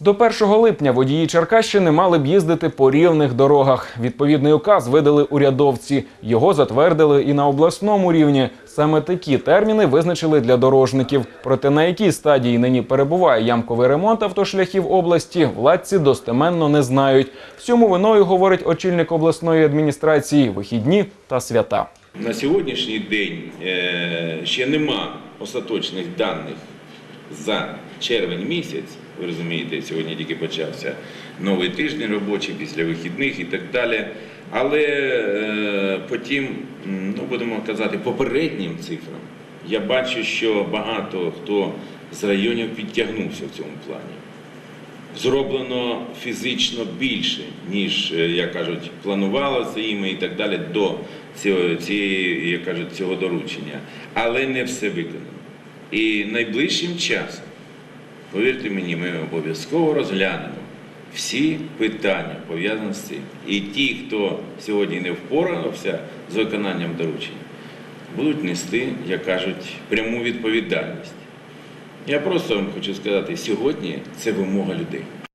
До 1 липня водії Черкащини мали б їздити по рівних дорогах. Відповідний указ видали урядовці. Його затвердили і на обласному рівні. Саме такі терміни визначили для дорожників. Проте на якій стадії нині перебуває ямковий ремонт автошляхів області, владці достеменно не знають. Всьому виною говорить очільник обласної адміністрації вихідні та свята. На сьогоднішній день е, ще нема остаточних даних за червень місяць. Ви розумієте, сьогодні тільки почався новий тиждень робочий після вихідних і так далі. Але е, потім, ну будемо казати, попереднім цифрам я бачу, що багато хто з районів підтягнувся в цьому плані. Зроблено фізично більше, ніж, е, як кажуть, планувалося іми і так далі до цього, цієї, як кажуть, цього доручення. Але не все виконано. І найближчим часом, повірте мені, ми обов'язково розглянемо всі питання пов'язані з цим. І ті, хто сьогодні не впорався з виконанням доручення, будуть нести, як кажуть, пряму відповідальність. Я просто вам хочу сказати, сьогодні це вимога людей.